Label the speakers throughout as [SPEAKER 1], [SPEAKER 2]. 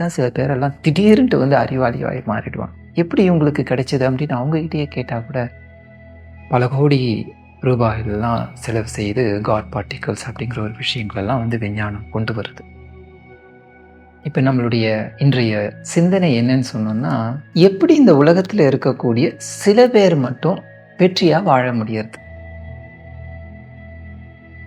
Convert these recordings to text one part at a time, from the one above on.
[SPEAKER 1] தான் சில பேரெல்லாம் திடீர்னுட்டு வந்து அறிவாளியாகி மாறிடுவாங்க. எப்படி இவங்களுக்கு கிடைச்சது அப்படின்னு அவங்ககிட்டயே கேட்டால் கூட பல கோடி ரூபாயிலெல்லாம் செலவு செய்து காட் பார்ட்டிகல்ஸ் அப்படிங்கிற ஒரு விஷயங்களெல்லாம் வந்து விஞ்ஞானம் கொண்டு வருது. இப்போ நம்மளுடைய இன்றைய சிந்தனை என்னன்னு சொன்னோம்னா எப்படி இந்த உலகத்தில் இருக்கக்கூடிய சில பேர் மட்டும் வெற்றியாக வாழ முடியறது?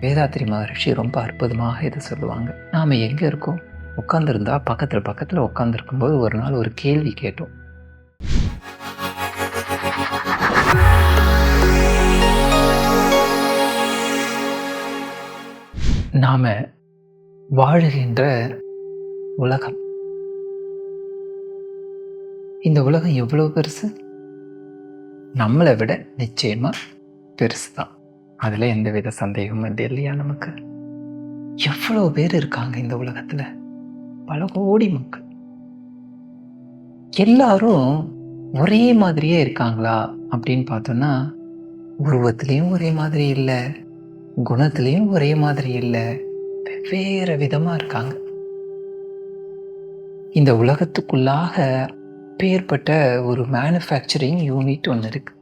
[SPEAKER 1] வேதாத்திரி மகரிஷி ரொம்ப அற்புதமாக இதை சொல்லுவாங்க. நாம் எங்கே இருக்கோம்? உட்காந்துருந்தா பக்கத்தில் பக்கத்தில் உட்காந்துருக்கும்போது ஒரு நாள் ஒரு கேள்வி கேட்டோம். நாம் வாழுகின்ற உலகம். இந்த உலகம் எவ்வளோ பெருசு? நம்மளை விட நிச்சயமாக பெருசு தான் அதில் எந்தவித சந்தேகமும் இல்லை இல்லையா நமக்கு? எவ்வளோ பேர் இருக்காங்க இந்த உலகத்தில்? பல கோடி மக்கள். எல்லாரும் ஒரே மாதிரியே இருக்காங்களா அப்படின்னு பார்த்தோன்னா உருவத்திலையும் ஒரே மாதிரி இல்லை குணத்திலையும் ஒரே மாதிரி இல்லை வெவ்வேறு விதமாக இருக்காங்க. இந்த உலகத்துக்குள்ளாக பேர்பட்ட ஒரு மேனுஃபேக்சரிங் யூனிட் ஒன்று இருக்கு.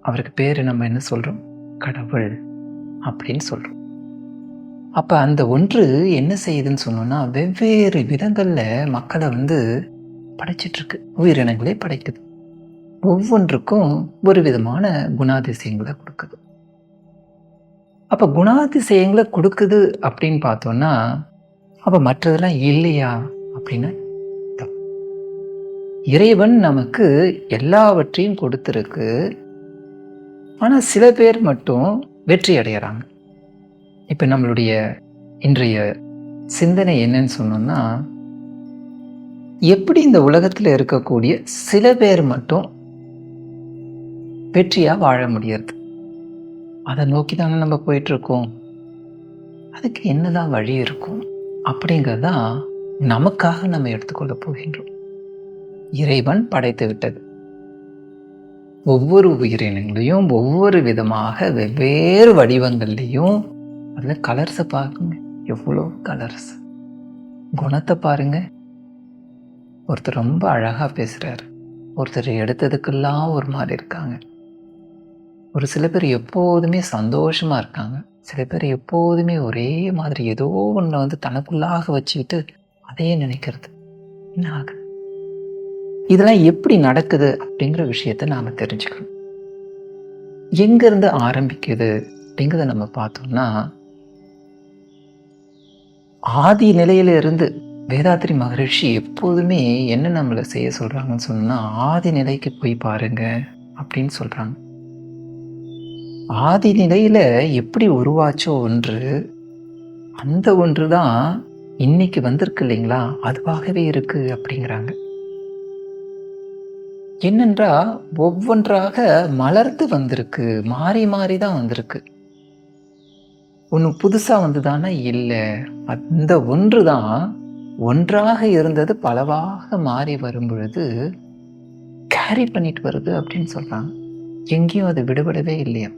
[SPEAKER 1] அவருக்கு பேர் நம்ம என்ன சொல்கிறோம் கடவுள் அப்படின்னு சொல்கிறோம் அப்போ அந்த ஒன்று என்ன செய்யுதுன்னு சொன்னோன்னா வெவ்வேறு விதங்களில் மக்களை வந்து படைச்சிட்ருக்கு. உயிரினங்களே படைக்குது. ஒவ்வொன்றுக்கும் ஒரு விதமான குணாதிசயங்களை கொடுக்குது. அப்போ குணாதிசயங்களை கொடுக்குது அப்படின்னு பார்த்தோன்னா அப்போ மற்றதெல்லாம் இல்லையா அப்படின்னு இறைவன் நமக்கு எல்லாவற்றையும் கொடுத்துருக்கு. ஆனால் சில பேர் மட்டும் வெற்றி அடைகிறாங்க இப்போ நம்மளுடைய இன்றைய சிந்தனை என்னன்னு சொன்னோம்னா எப்படி இந்த உலகத்தில் இருக்கக்கூடிய சில பேர் மட்டும் வெற்றியாக வாழ முடியறது? அதை நோக்கி தானே நம்ம போயிட்டுருக்கோம். அதுக்கு என்னதான் வழி இருக்கும்? அப்படிங்கிறது தான் நமக்காக நம்ம எடுத்துக்கொள்ள போகின்றோம். இறைவன் படைத்து விட்டது. ஒவ்வொரு உயிரினங்களையும் ஒவ்வொரு விதமாக வெவ்வேறு வடிவங்கள்லையும் அதில் கலர்ஸை பாருங்க. எவ்வளோ கலர்ஸ் குணத்தை பாருங்க. ஒருத்தர் ரொம்ப அழகாக பேசுகிறாரு ஒருத்தர் எடுத்ததுக்கெல்லாம் ஒரு மாதிரி இருக்காங்க. ஒரு சில பேர் எப்போதுமே சந்தோஷமாக இருக்காங்க. சில பேர் எப்போதுமே ஒரே மாதிரி ஏதோ ஒன்று வந்து தனக்குள்ளாக வச்சுக்கிட்டு அதையே நினைக்கிறது. என்ன ஆகுது? இதெல்லாம் எப்படி நடக்குது அப்படிங்கிற விஷயத்த நாம் தெரிஞ்சுக்கணும். எங்கேருந்து ஆரம்பிக்குது அப்படிங்கிறத நம்ம பார்த்தோம்னா ஆதி நிலையிலிருந்து இருந்து வேதாத்திரி மகரிஷி எப்போதுமே என்ன நம்மளை செய்ய சொல்கிறாங்கன்னு சொன்னால் ஆதி நிலைக்கு போய் பாருங்க அப்படின்னு சொல்கிறாங்க ஆதி நிலையில் எப்படி உருவாச்சோ ஒன்று அந்த ஒன்று தான் இன்னைக்கு வந்திருக்கு இல்லைங்களா? அதுவாகவே இருக்கு அப்படிங்கிறாங்க. என்னென்றா ஒவ்வொன்றாக மலர்ந்து வந்திருக்கு மாறி மாறி தான் வந்திருக்கு. ஒன்று புதுசாக வந்ததானா இல்லை. அந்த ஒன்று தான் ஒன்றாக இருந்தது பலவாக மாறி வரும் பொழுது கேரி பண்ணிட்டு வருது அப்படின்னு சொல்கிறாங்க எங்கேயும் அது விடுபடவே இல்லையா?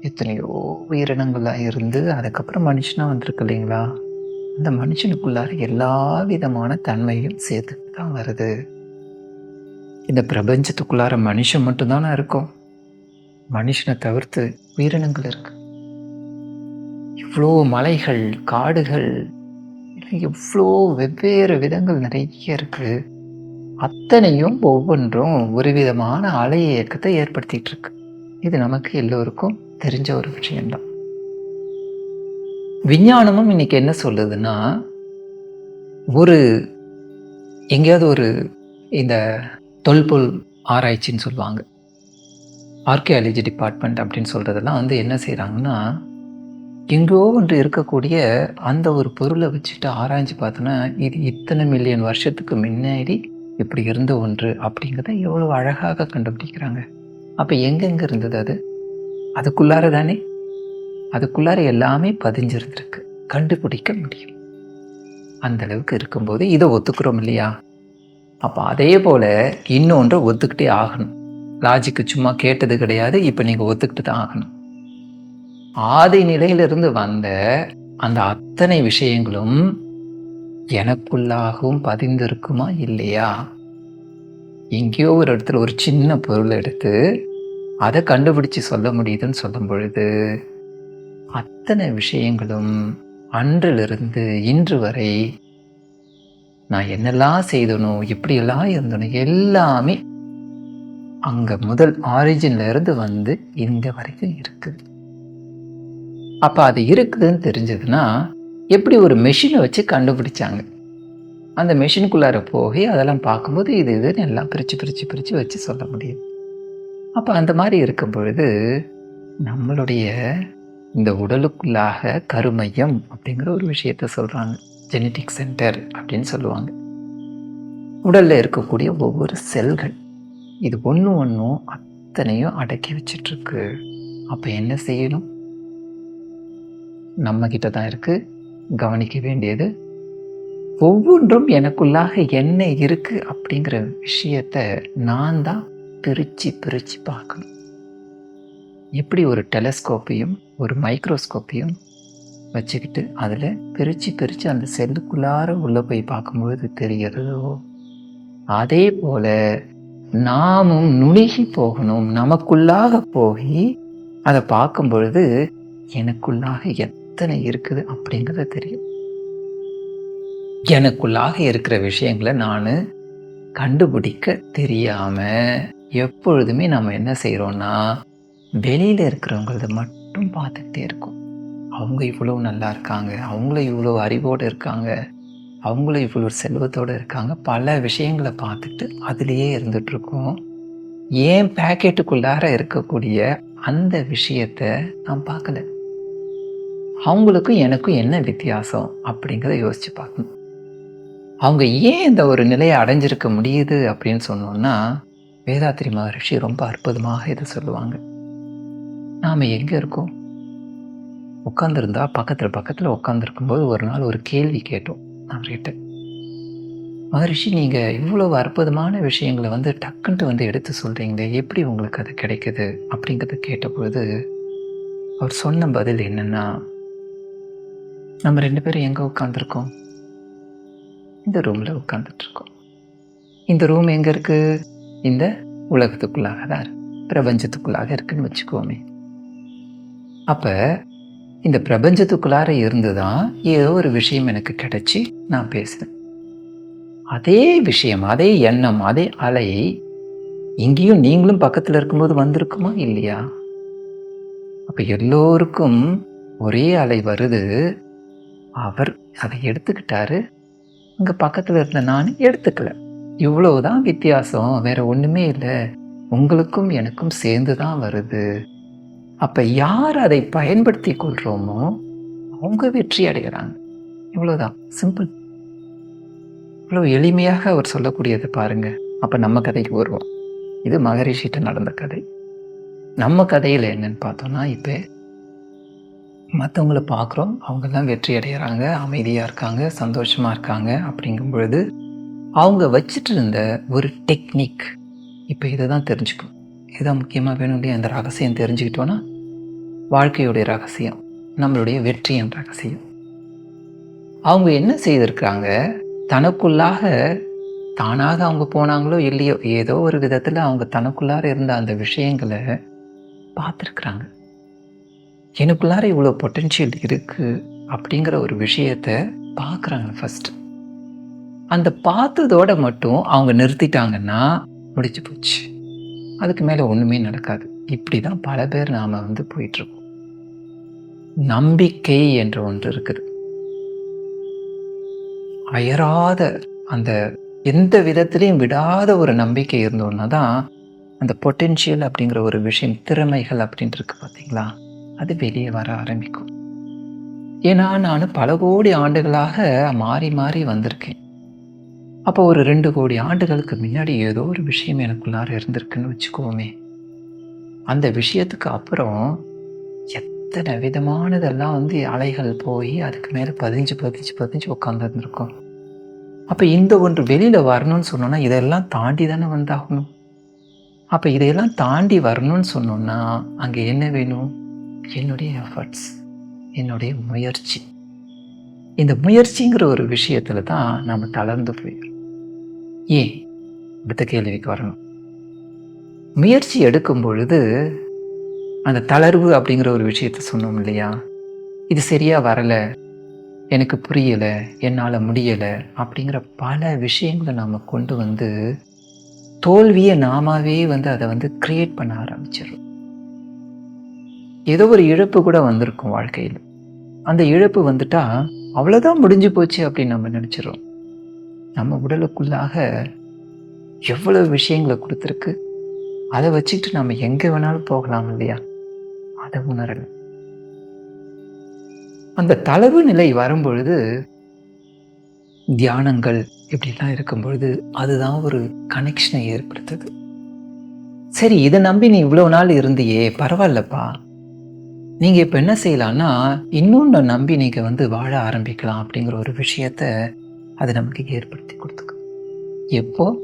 [SPEAKER 1] எத்தனையோ உயிரினங்களாக இருந்து அதுக்கப்புறம் மனுஷனாக வந்திருக்கு இல்லைங்களா? அந்த மனுஷனுக்குள்ளார எல்லா விதமான தன்மையும் சேர்த்து தான் வருது. இந்த பிரபஞ்சத்துக்குள்ளார மனுஷன் மட்டும்தானே இருக்கும். மனுஷனை தவிர்த்து உயிரினங்கள் இருக்கு. இவ்வளோ மலைகள் காடுகள் எவ்வளோ வெவ்வேறு விதங்கள் நிறைய இருக்குது அத்தனையும் ஒவ்வொன்றும் ஒரு விதமான அலை இயக்கத்தை ஏற்படுத்திகிட்டு இருக்கு. இது நமக்கு எல்லோருக்கும் தெரிஞ்ச ஒரு விஷயம்தான். விஞ்ஞானமும் இன்னைக்கு என்ன சொல்லுதுன்னா ஒரு எங்கேயாவது ஒரு இந்த தொல்பொருள் ஆராய்ச்சின்னு சொல்லுவாங்க. ஆர்கியாலஜி டிபார்ட்மெண்ட் அப்படின்னு சொல்கிறதெல்லாம் வந்து என்ன செய்கிறாங்கன்னா எங்கோ ஒன்று இருக்கக்கூடிய அந்த ஒரு பொருளை வச்சுட்டு ஆராய்ஞ்சு பார்த்தோன்னா இது இத்தனை மில்லியன் வருஷத்துக்கு முன்னாடி இப்படி இருந்த ஒன்று அப்படிங்கிறத எவ்வளோ அழகாக கண்டுபிடிக்கிறாங்க. அப்போ எங்கெங்கே இருந்தது அது? அதுக்குள்ளார தானே? அதுக்குள்ளார எல்லாமே பதிஞ்சிருந்துருக்கு. கண்டுபிடிக்க முடியும். அந்த அளவுக்கு இருக்கும்போது இதை ஒத்துக்கிறோம் இல்லையா? அப்போ அதே போல் இன்னொன்று ஒத்துக்கிட்டே ஆகணும். லாஜிக்கு சும்மா கேட்டது கிடையாது இப்போ நீங்கள் ஒத்துக்கிட்டு தான் ஆகணும். ஆதி நிலையிலிருந்து வந்த அந்த அத்தனை விஷயங்களும் எனக்குள்ளாகவும் பதிந்திருக்குமா இல்லையா? எங்கேயோ ஒரு இடத்துல ஒரு சின்ன பொருள் எடுத்து அதை கண்டுபிடிச்சு சொல்ல முடியுதுன்னு சொல்லும் பொழுது அத்தனை விஷயங்களும் அன்றிலிருந்து இன்று வரை நான் என்னெல்லாம் செய்தனோ எப்படியெல்லாம் இருந்தனோ எல்லாமே அங்கே முதல் ஆரிஜின்ல இருந்து வந்து இந்த வரைக்கும் இருக்குது. அப்போ அது இருக்குதுன்னு தெரிஞ்சதுன்னா எப்படி ஒரு மெஷினை வச்சு கண்டுபிடிச்சாங்க? அந்த மெஷினுக்குள்ளார போய் அதெல்லாம் பார்க்கும்போது இது இதுன்னு எல்லாம் பிரித்து பிரித்து பிரித்து வச்சு சொல்ல முடியும் அப்போ அந்த மாதிரி இருக்கும் பொழுது நம்மளுடைய இந்த உடலுக்குள்ளாக கருமையம் அப்படிங்கிற ஒரு விஷயத்த சொல்கிறாங்க ஜெனட்டிக் சென்டர் அப்படின்னு சொல்லுவாங்க. உடலில் இருக்கக்கூடிய ஒவ்வொரு செல்கள் இது ஒன்று ஒன்றும் அத்தனையும் அடக்கி வச்சிட்ருக்கு அப்போ என்ன செய்யணும்? நம்ம கிட்ட தான் இருக்குது கவனிக்க வேண்டியது ஒவ்வொன்றும் எனக்குள்ளாக என்ன இருக்குது அப்படிங்கிற விஷயத்த நான் தான் பிரித்து பிரித்து பார்க்கணும். எப்படி ஒரு டெலஸ்கோப்பையும் ஒரு மைக்ரோஸ்கோப்பையும் வச்சுக்கிட்டு அதில் பிரித்து பிரித்து அந்த செல்லுக்குள்ளார உள்ளே போய் பார்க்கும்பொழுது தெரிகிறதோ? அதே போல் நாமும் நுணுகி போகணும். நமக்குள்ளாக போய் அதை பார்க்கும் பொழுது எனக்குள்ளாக எத்தனை இருக்குது அப்படிங்கிறது தெரியும். எனக்குள்ளாக இருக்கிற விஷயங்களை நான் கண்டுபிடிக்க தெரியாமல் எப்பொழுதுமே நம்ம என்ன செய்கிறோன்னா வெளியில் இருக்கிறவங்களத மட்டும் பார்த்துக்கிட்டே இருக்கோம். அவங்க இவ்வளோ நல்லா இருக்காங்க அவங்களும் இவ்வளோ அறிவோடு இருக்காங்க அவங்களும் இவ்வளோ செல்வத்தோடு இருக்காங்க. பல விஷயங்களை பார்த்துட்டு அதுலேயே இருந்துகிட்ருக்கோம் ஏன் பேக்கெட்டுக்குள்ளார இருக்கக்கூடிய அந்த விஷயத்த நான் பார்க்கல. அவங்களுக்கும் எனக்கும் என்ன வித்தியாசம் அப்படிங்கிறத யோசித்து பார்க்கணும். அவங்க ஏன் இந்த ஒரு நிலையை அடைஞ்சிருக்க முடியுது அப்படின்னு சொன்னோன்னா வேதாத்திரி மகரிஷி ரொம்ப அற்புதமாக இதை சொல்லுவாங்க. நாம் எங்கே இருக்கோம்? உட்காந்துருந்தா பக்கத்தில் பக்கத்தில் உட்காந்துருக்கும்போது ஒரு நாள் ஒரு கேள்வி கேட்டோம் அவர்கிட்ட மகரிஷி நீங்கள் இவ்வளவு அற்புதமான விஷயங்களை வந்து டக்குன்ட்டு வந்து எடுத்து சொல்கிறீங்களே எப்படி உங்களுக்கு அது கிடைக்குது அப்படிங்கிறத கேட்டபொழுது அவர் சொன்ன பதில் என்னென்னா நம்ம ரெண்டு பேரும் எங்கே உட்காந்துருக்கோம் இந்த ரூமில் உட்காந்துட்ருக்கோம் இந்த ரூம் எங்கே இருக்குது இந்த உலகத்துக்குள்ளாக தான் பிரபஞ்சத்துக்குள்ளாக இருக்குன்னு வச்சுக்கோமே. அப்போ இந்த பிரபஞ்சத்துக்குள்ளார இருந்து தான் ஏதோ ஒரு விஷயம் எனக்கு கிடைச்சி நான் பேசுகிறேன் அதே விஷயம் அதே எண்ணம் அதே அலை இங்கேயும் நீங்களும் பக்கத்தில் இருக்கும்போது வந்திருக்குமா இல்லையா? அப்போ எல்லோருக்கும் ஒரே அலை வருது. அவர் அதை எடுத்துக்கிட்டாரு. இங்கே பக்கத்தில் இருந்த நான் எடுத்துக்கல. இவ்வளவுதான் வித்தியாசம் வேற ஒன்றுமே இல்லை. உங்களுக்கும் எனக்கும் சேர்ந்து தான் வருது. அப்போ யார் அதை பயன்படுத்தி கொள்கிறோமோ அவங்க வெற்றி அடைகிறாங்க. இவ்வளோதான் சிம்பிள் இவ்வளோ எளிமையாக அவர் சொல்லக்கூடியதை பாருங்க. அப்போ நம்ம கதைக்கு வருவோம். இது மகரிஷிட்ட நடந்த கதை. நம்ம கதையில் என்னன்னு பார்த்தோம்னா இப்போ மற்றவங்கள பார்க்குறோம் அவங்கெல்லாம் வெற்றி அடைகிறாங்க அமைதியாக இருக்காங்க சந்தோஷமாக இருக்காங்க அப்படிங்கும் பொழுது அவங்க வச்சுட்டு இருந்த ஒரு டெக்னிக் இப்போ இதை தான் தெரிஞ்சுக்கும். இதுதான் முக்கியமாக வேணும் இல்லையா? அந்த ரகசியம் தெரிஞ்சுக்கிட்டோன்னா வாழ்க்கையுடைய ரகசியம் நம்மளுடைய வெற்றியின் ரகசியம். அவங்க என்ன செய்திருக்காங்க? தனக்குள்ளாக தானாக அவங்க போனாங்களோ இல்லையோ ஏதோ ஒரு விதத்தில் அவங்க தனக்குள்ளார இருந்த அந்த விஷயங்களை பார்த்துருக்குறாங்க. எனக்குள்ளார இவ்வளோ பொட்டென்ஷியல் இருக்குது அப்படிங்கிற ஒரு விஷயத்த பார்க்குறாங்க ஃபஸ்ட்டு அந்த பார்த்ததோட மட்டும் அவங்க நிறுத்திட்டாங்கன்னா முடிச்சு போச்சு. அதுக்கு மேலே ஒன்றுமே நடக்காது. இப்படி தான் பல பேர் நாம் வந்து போயிட்டுருக்கோம். நம்பிக்கை என்ற ஒன்று இருக்குது. அயராத அந்த எந்த விதத்திலையும் விடாத ஒரு நம்பிக்கை இருந்தோன்னா தான் அந்த பொட்டென்ஷியல் அப்படிங்கிற ஒரு விஷயம் திறமைகள் அப்படின்ட்டு இருக்கு பார்த்தீங்களா அது வெளியே வர ஆரம்பிக்கும். ஏன்னா நான் பல கோடி ஆண்டுகளாக மாறி மாறி வந்திருக்கேன். அப்போ ஒரு ரெண்டு கோடி ஆண்டுகளுக்கு முன்னாடி ஏதோ ஒரு விஷயம் எனக்குள்ளார இருந்திருக்குன்னு வச்சுக்கோமே. அந்த விஷயத்துக்கு அப்புறம் எத்தனை விதமானதெல்லாம் வந்து அலைகள் போய் அதுக்கு மேலே பதிஞ்சு பதிஞ்சு பதிஞ்சு உட்காந்துருந்துருக்கோம் அப்போ இந்த ஒன்று வெளியில் வரணும்னு சொன்னோன்னா இதெல்லாம் தாண்டி தானே வந்தாகணும். அப்போ இதையெல்லாம் தாண்டி வரணும்னு சொன்னோன்னா அங்கே என்ன வேணும்? என்னுடைய எஃபர்ட்ஸ் என்னுடைய முயற்சி. இந்த முயற்சிங்கிற ஒரு விஷயத்தில் தான் நம்ம தளர்ந்து போயிடும் ஏன்? அடுத்த கேள்விக்கு வரணும். முயற்சி எடுக்கும் பொழுது அந்த தளர்வு அப்படிங்கிற ஒரு விஷயத்த சொன்னோம் இல்லையா? இது சரியாக வரலை எனக்கு புரியலை என்னால் முடியலை அப்படிங்கிற பல விஷயங்களை நாம் கொண்டு வந்து தோல்வியை நாமாவே வந்து அதை வந்து க்ரியேட் பண்ண ஆரம்பிச்சிடும் ஏதோ ஒரு இழப்பு கூட வந்திருக்கும் வாழ்க்கையில். அந்த இழப்பு வந்துட்டா அவ்வளோதான் முடிஞ்சு போச்சு அப்படின்னு நம்ம நினச்சிடறோம் நம்ம உடலுக்குள்ளாக எவ்வளவு விஷயங்களை கொடுத்துருக்கு. அதை வச்சுக்கிட்டு நம்ம எங்கே வேணாலும் போகலாம் இல்லையா? அதை உணரணும். அந்த தளர்வு நிலை வரும்பொழுது தியானங்கள் இப்படிலாம் இருக்கும் பொழுது அதுதான் ஒரு கனெக்ஷனை ஏற்படுத்துது. சரி இதை நம்பி நீ இவ்வளோ நாள் இருந்தியே பரவாயில்லப்பா. நீங்கள் இப்போ என்ன செய்யலாம்னா இன்னொன்று நம்பி நீங்கள் வந்து வாழ ஆரம்பிக்கலாம் அப்படிங்கிற ஒரு விஷயத்த அது நமக்கு ஏற்படுத்தி கொடுத்துக்கு எப்போ?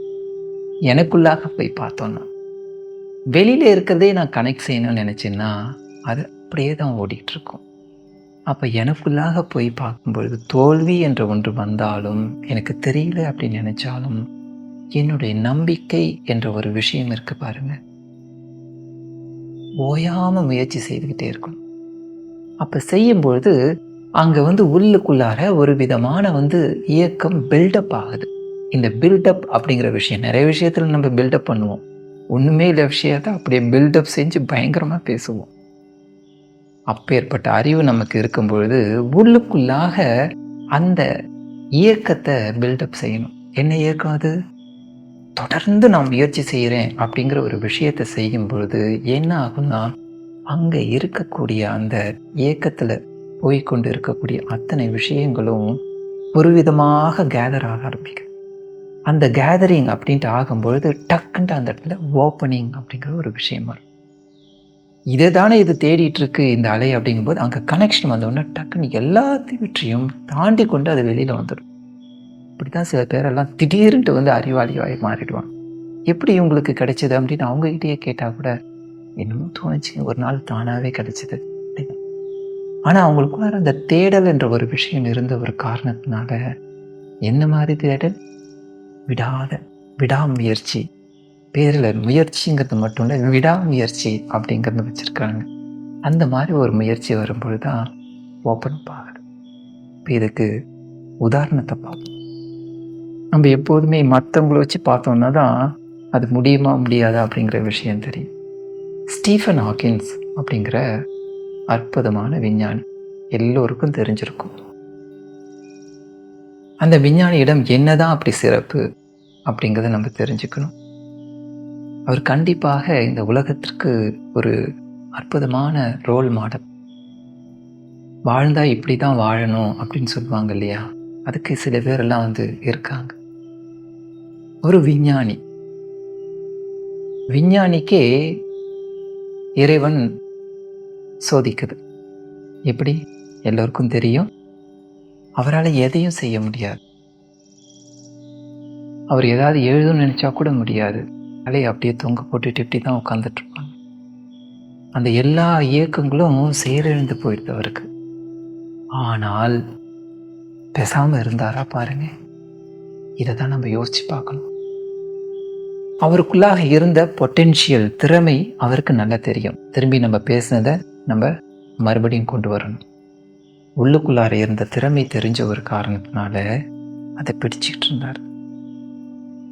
[SPEAKER 1] எனக்குள்ளாக போய் பார்த்தோன்னா வெளியில் இருக்கிறதே நான் கனெக்ட் செய்யணும்னு நினச்சேன்னா அது அப்படியே தான் ஓடிட்டு இருக்கும் அப்போ எனக்குள்ளாக போய் பார்க்கும்பொழுது தோல்வி என்ற ஒன்று வந்தாலும் எனக்கு தெரியல அப்படின்னு நினைச்சாலும் என்னுடைய நம்பிக்கை என்ற ஒரு விஷயம் இருக்கு பாருங்க. ஓயாமல் முயற்சி செய்துக்கிட்டே இருக்கணும். அப்போ செய்யும்பொழுது அங்கே வந்து உள்ளுக்குள்ளார ஒரு விதமான வந்து இயக்கம் பில்டப் ஆகுது. இந்த பில்டப் அப்படிங்கிற விஷயம் நிறைய விஷயத்தில் நம்ம பில்டப் பண்ணுவோம். ஒன்றுமே இல்லை விஷயத்த அப்படியே பில்டப் செஞ்சு பயங்கரமாக பேசுவோம். அப்பேற்பட்ட அறிவு நமக்கு இருக்கும் பொழுது உள்ளுக்குள்ளாக அந்த இயக்கத்தை பில்டப் செய்யணும். என்ன இயக்கம் அது? தொடர்ந்து நான் முயற்சி செய்கிறேன் அப்படிங்கிற ஒரு விஷயத்தை செய்யும் பொழுது என்ன ஆகும்னா அங்கே இருக்கக்கூடிய அந்த இயக்கத்தில் போய்கொண்டு இருக்கக்கூடிய அத்தனை விஷயங்களும் ஒரு விதமாக கேதர் ஆக ஆரம்பிக்கும் அந்த கேதரிங் அப்படின்ட்டு ஆகும்பொழுது டக்குன்ட்டு அந்த இடத்துல ஓப்பனிங் அப்படிங்கிற ஒரு விஷயம் வரும். இதை தானே இது தேடிட்டு இருக்கு இந்த அலை அப்படிங்கும்போது அங்கே கனெக்ஷன் வந்தோடனே டக்குன்னு எல்லாத்தையும் தாண்டி கொண்டு அது வெளியில் வந்துடும். இப்படி தான் சில பேரெல்லாம் திடீர்னுட்டு வந்து அறிவாளியாகி மாறிடுவாங்க. எப்படி இவங்களுக்கு கிடைச்சது அப்படின்னு அவங்ககிட்டயே கேட்டால் கூட என்னமோ தோணுச்சு. ஒரு நாள் தானாகவே கிடைச்சிது. ஆனால் அவங்களுக்குள்ள அந்த தேடல் என்ற ஒரு விஷயம் இருந்த ஒரு காரணத்தினால என்ன மாதிரி தேடல்? விடாத விடாமுயற்சி. பேரில் முயற்சிங்கிறது மட்டும் இல்லை விடாமுயற்சி அப்படிங்கிறது வச்சுருக்காங்க. அந்த மாதிரி ஒரு முயற்சி வரும்பொழுது தான் ஓப்பன் ஆகுது இப்போ இதுக்கு உதாரணத்தை பார்ப்போம். நம்ம எப்போதுமே மற்றவங்கள வச்சு பார்த்தோம்னா தான் அது முடியுமா முடியாதா அப்படிங்கிற விஷயம் தெரியும். ஸ்டீஃபன் ஹாக்கின்ஸ் அப்படிங்கிற அற்புதமான விஞ்ஞானி எல்லோருக்கும் தெரிஞ்சிருக்கும். அந்த விஞ்ஞானியிடம் என்னதான் அப்படி சிறப்பு அப்படிங்கிறத நம்ம தெரிஞ்சுக்கணும். அவர் கண்டிப்பாக இந்த உலகத்திற்கு ஒரு அற்புதமான ரோல் மாடல். வாழ்ந்தா இப்படி தான் வாழணும் அப்படின்னு சொல்லுவாங்க இல்லையா? அதுக்கு சில பேரெல்லாம் வந்து இருக்காங்க. ஒரு விஞ்ஞானி. விஞ்ஞானிக்கே இறைவன் சோதிக்குது. எப்படி? எல்லோருக்கும் தெரியும். அவரால் எதையும் செய்ய முடியாது. அவர் ஏதாவது எழுதுன்னு நினச்சா கூட முடியாது. தலையை அப்படியே தொங்க போட்டுட்டு இப்படி தான் உட்காந்துட்ருப்பாங்க அந்த எல்லா இயக்கங்களும் செயலிழந்து போயிடுது அவருக்கு. ஆனால் பேசாமல் இருந்தாரா பாருங்க. இதை தான் நம்ம யோசிச்சு பார்க்கணும். அவருக்குள்ளாக இருந்த பொட்டென்ஷியல் திறமை அவருக்கு நல்லா தெரியும். திரும்பி நம்ம பேசினதை நம்ம மறுபடியும் கொண்டு வரணும். உள்ளுக்குள்ளார இருந்த திறமை தெரிஞ்ச ஒரு காரணத்தினால அதை பிடிச்சிக்கிட்டு இருந்தார்.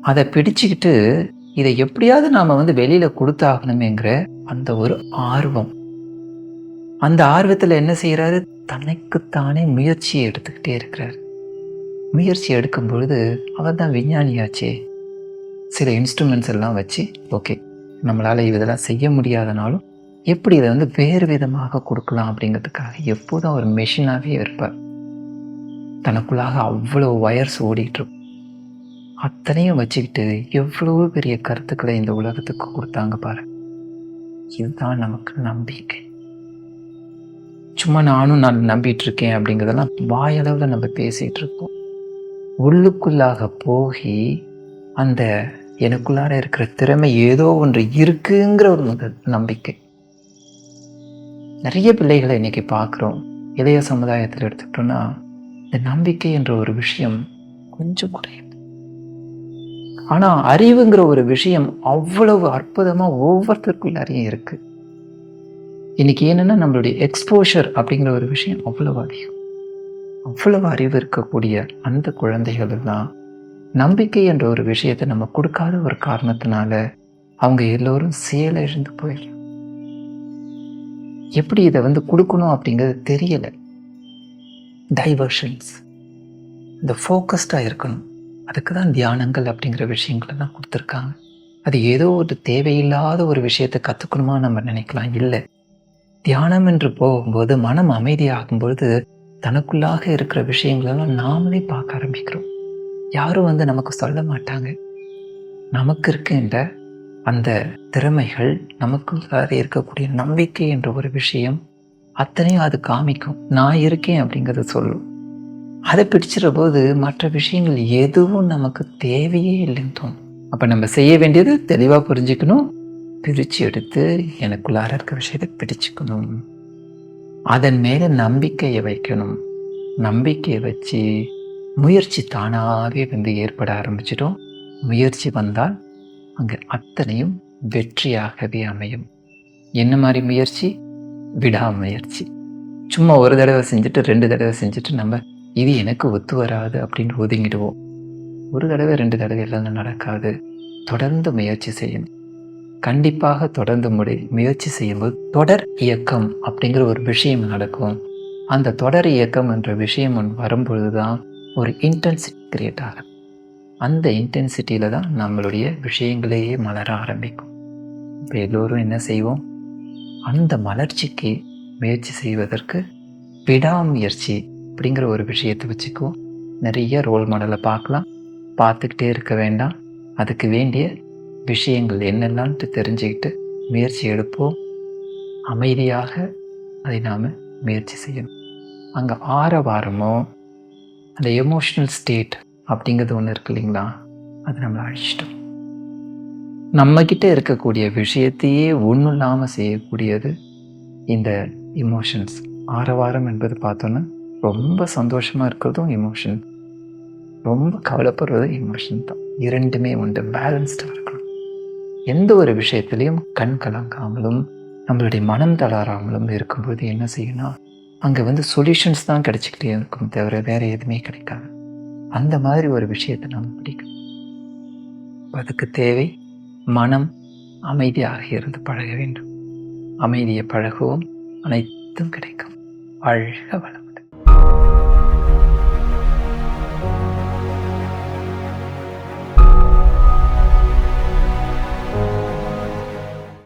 [SPEAKER 1] அதை பிடிச்சிக்கிட்டு இதை எப்படியாவது நாம் வந்து வெளியில் கொடுத்தாகணுமேங்கிற அந்த ஒரு ஆர்வம். அந்த ஆர்வத்தில் என்ன செய்கிறாரு தனக்குத்தானே முயற்சியை எடுத்துக்கிட்டே இருக்கிறார். முயற்சி எடுக்கும் பொழுது அவர் தான் விஞ்ஞானியாச்சே. சில இன்ஸ்ட்ருமெண்ட்ஸ் எல்லாம் வச்சு ஓகே நம்மளால் இதெல்லாம் செய்ய முடியாதனாலும் எப்படி இதை வந்து வேறு விதமாக கொடுக்கலாம் அப்படிங்கிறதுக்காக எப்போதும் ஒரு மெஷினாகவே இருப்பார். தனக்குள்ளாக அவ்வளோ ஒயர்ஸ் ஓடிட்டுருக்கும் அத்தனையும் வச்சுக்கிட்டு எவ்வளோ பெரிய கருத்துக்களை இந்த உலகத்துக்கு கொடுத்தாங்க பாரு. இதுதான் நமக்கு நம்பிக்கை. சும்மா நானும் நான் நம்பிட்டு இருக்கேன் அப்படிங்கிறதெல்லாம் வாயளவில் நம்ம பேசிகிட்டு இருக்கோம். உள்ளுக்குள்ளாக போகி அந்த எனக்குள்ளார இருக்கிற திறமை ஏதோ ஒன்று இருக்குங்கிற ஒரு முதல் நம்பிக்கை. நிறைய பிள்ளைகளை இன்னைக்கு பார்க்குறோம். இளைய சமுதாயத்தில் எடுத்துக்கிட்டோம்னா இந்த நம்பிக்கை என்ற ஒரு விஷயம் கொஞ்சம் குறையும் ஆனால் அறிவுங்கிற ஒரு விஷயம் அவ்வளவு அற்புதமாக ஒவ்வொருத்தருக்குள்ளாரையும் இருக்குது இன்னைக்கு என்னென்னா நம்மளுடைய எக்ஸ்போஷர் அப்படிங்கிற ஒரு விஷயம் அவ்வளவு அதிகம். அவ்வளவு அறிவு இருக்கக்கூடிய அந்த குழந்தைகள் தான் நம்பிக்கை என்ற ஒரு விஷயத்தை நம்ம கொடுக்காத ஒரு காரணத்தினால அவங்க எல்லோரும் செயலிழந்து போயிடலாம் எப்படி இதை வந்து கொடுக்கணும் அப்படிங்கிறது தெரியலை. டைவர்ஷன்ஸ் இந்த ஃபோக்கஸ்டாக இருக்கணும். அதுக்கு தான் தியானங்கள் அப்படிங்கிற விஷயங்களெல்லாம் கொடுத்துருக்காங்க. அது ஏதோ ஒரு தேவையில்லாத ஒரு விஷயத்தை கற்றுக்கணுமா நம்ம நினைக்கலாம். இல்லை. தியானம் என்று போகும்போது மனம் அமைதியாகும்பொழுது தனக்குள்ளாக இருக்கிற விஷயங்களெல்லாம் நாமளே பார்க்க ஆரம்பிக்கிறோம். யாரும் வந்து நமக்கு சொல்ல மாட்டாங்க. நமக்கு இருக்கின்ற அந்த திறமைகள் நமக்குள்ளார இருக்கக்கூடிய நம்பிக்கை என்ற ஒரு விஷயம் அத்தனையும் அது காமிக்கும். நான் இருக்கேன் அப்படிங்கிறத சொல்லும் அதை பிடிச்சிற போது மற்ற விஷயங்கள் எதுவும் நமக்கு தேவையே இல்லைன்னு தோணும். அப்போ நம்ம செய்ய வேண்டியது தெளிவாக புரிஞ்சுக்கணும். பிரித்து எடுத்து எனக்குள்ளார இருக்க விஷயத்தை பிடிச்சிக்கணும். அதன் மேலே நம்பிக்கையை வைக்கணும். நம்பிக்கையை வச்சு முயற்சி தானாகவே வந்து ஏற்பட ஆரம்பிச்சிடும். முயற்சி வந்தால் அங்கே அத்தனையும் வெற்றியாகவே அமையும். என்ன மாதிரி முயற்சி? விடாமுயற்சி. சும்மா ஒரு தடவை செஞ்சுட்டு ரெண்டு தடவை செஞ்சுட்டு நம்ம இது எனக்கு ஒத்து வராது அப்படின்னு ஒதுங்கிடுவோம். ஒரு தடவை ரெண்டு தடவை எல்லாம் நடக்காது. தொடர்ந்து முயற்சி செய்யணும். கண்டிப்பாக தொடர்ந்து முடி முயற்சி செய்யும்போது தொடர் இயக்கம் அப்படிங்கிற ஒரு விஷயம் நடக்கும். அந்த தொடர் இயக்கம் என்ற விஷயம் வரும்பொழுது தான் ஒரு இன்டென்சிட்டி கிரியேட் ஆகும். அந்த இன்டென்சிட்டியில் தான் நம்மளுடைய விஷயங்களையே மலர ஆரம்பிக்கும். இப்போ எல்லோரும் என்ன செய்வோம்? அந்த மலர்ச்சிக்கு முயற்சி செய்வதற்கு விடாமுயற்சி அப்படிங்கிற ஒரு விஷயத்தை வச்சுக்குவோம். நிறைய ரோல் மாடலை பார்க்கலாம். பார்த்துக்கிட்டே இருக்க வேண்டாம். அதுக்கு வேண்டிய விஷயங்கள் என்னென்னான்ட்டு தெரிஞ்சுக்கிட்டு முயற்சி எடுப்போம். அமைதியாக அதை நாம் முயற்சி செய்யணும். அங்கே ஆரவாரமோ அந்த எமோஷ்னல் ஸ்டேட் அப்படிங்கிறது ஒன்று இருக்கு இல்லைங்களா? அது நம்மளை அழிச்சிட்டோம் நம்மக்கிட்ட இருக்கக்கூடிய விஷயத்தையே ஒன்றும் இல்லாமல் செய்யக்கூடியது இந்த இமோஷன்ஸ் ஆரவாரம் என்பது பார்த்தோன்னா ரொம்ப சந்தோஷமாக இருக்கிறதும் எமோஷன் ரொம்ப கவலைப்படுறதும் எமோஷன் தான். இரண்டுமே உண்டு. பேலன்ஸ்டாக இருக்கணும். எந்த ஒரு விஷயத்துலையும் கண் கலங்காமலும் நம்மளுடைய மனம் தளராமலும் இருக்கும்போது என்ன செய்யணும்? அங்கே வந்து சொல்யூஷன்ஸ் தான் கிடச்சிக்கிட்டே இருக்கும் தவிர வேறு எதுவுமே கிடைக்காது. அந்த மாதிரி ஒரு விஷயத்தை நம்ம பிடிக்கும் அதுக்கு தேவை மனம் அமைதியாக இருந்து பழக வேண்டும். அமைதியை பழகுவோம். அனைத்தும் கிடைக்கும். அழக வளம்.